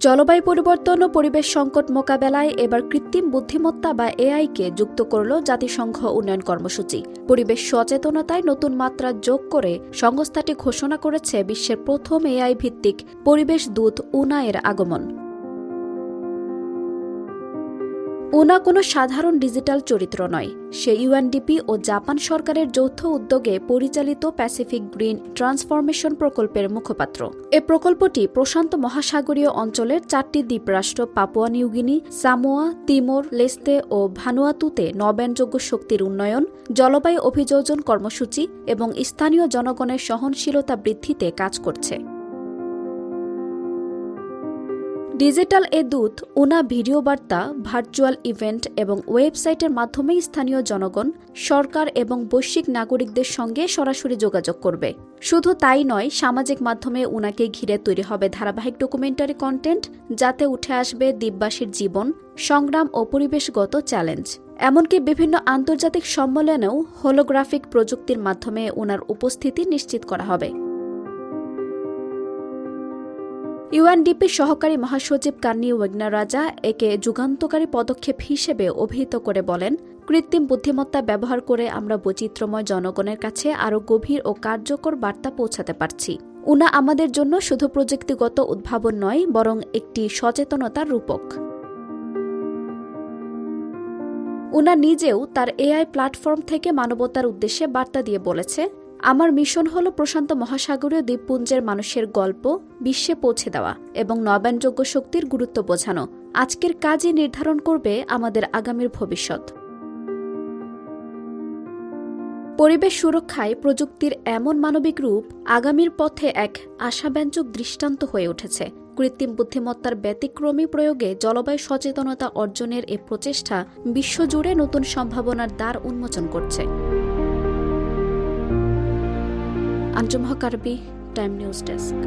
জলবায়ু পরিবর্তন ও পরিবেশ সংকট মোকাবেলায় এবার কৃত্রিম বুদ্ধিমত্তা বা এআইকে যুক্ত করল জাতিসংঘ উন্নয়ন কর্মসূচি। পরিবেশ সচেতনতায় নতুন মাত্রা যোগ করে সংস্থাটি ঘোষণা করেছে বিশ্বের প্রথম এআই ভিত্তিক পরিবেশ দূত উনায়ের আগমন। উনা কোনো সাধারণ ডিজিটাল চরিত্র নয়। সে ইউএনডিপি ও জাপান সরকারের যৌথ উদ্যোগে পরিচালিত প্যাসিফিক গ্রিন ট্রান্সফরমেশন প্রকল্পের মুখপাত্র। এ প্রকল্পটি প্রশান্ত মহাসাগরীয় অঞ্চলের চারটি দ্বীপরাষ্ট্র Papua New Guinea, Samoa, Timor, Leste ও ভানুয়াতুতে নবায়নযোগ্য শক্তির উন্নয়ন, জলবায়ু অভিযোজন কর্মসূচি এবং স্থানীয় জনগণের সহনশীলতা বৃদ্ধিতে কাজ করছে। ডিজিটাল এ দূত, উনা ভিডিও বার্তা, ভার্চুয়াল ইভেন্ট এবং ওয়েবসাইটের মাধ্যমে স্থানীয় জনগণ, সরকার এবং বৈশ্বিক নাগরিকদের সঙ্গে সরাসরি যোগাযোগ করবে। শুধু তাই নয়, সামাজিক মাধ্যমে উনাকে ঘিরে তৈরি হবে ধারাবাহিক ডকুমেন্টারি কন্টেন্ট, যাতে উঠে আসবে দ্বীপবাসীর জীবন, সংগ্রাম ও পরিবেশগত চ্যালেঞ্জ। এমনকি বিভিন্ন আন্তর্জাতিক সম্মেলনেও হোলোগ্রাফিক প্রযুক্তির মাধ্যমে উনার উপস্থিতি নিশ্চিত করা হবে। ইউএনডিপি সহকারী মহাসচিব কান্নি ওয়েগনারাজা একে যুগান্তকারী পদক্ষেপ হিসেবে অভিহিত করে বলেন, কৃত্রিম বুদ্ধিমত্তা ব্যবহার করে আমরা বৈচিত্র্যময় জনগণের কাছে আরও গভীর ও কার্যকর বার্তা পৌঁছাতে পারছি। উনা আমাদের জন্য শুধু প্রযুক্তিগত উদ্ভাবন নয়, বরং একটি সচেতনতার রূপক। উনা নিজেও তার এআই প্ল্যাটফর্ম থেকে মানবতার উদ্দেশ্যে বার্তা দিয়ে বলেছে আমার মিশন হল প্রশান্ত মহাসাগরীয় দ্বীপপুঞ্জের মানুষের গল্প, বিশ্বে পৌঁছে দেওয়া এবং নবায়নযোগ্য শক্তির গুরুত্ব বোঝানো। আজকের কাজই নির্ধারণ করবে আমাদের আগামীর ভবিষ্যৎ। পরিবেশ সুরক্ষায় প্রযুক্তির এমন মানবিক রূপ আগামীর পথে এক আশাব্যঞ্জক দৃষ্টান্ত হয়ে উঠেছে। কৃত্রিম বুদ্ধিমত্তার ব্যতিক্রমী প্রয়োগে জলবায়ু সচেতনতা অর্জনের এ প্রচেষ্টা বিশ্বজুড়ে নতুন সম্ভাবনার দ্বার উন্মোচন করছে। Anjum Haque time news desk.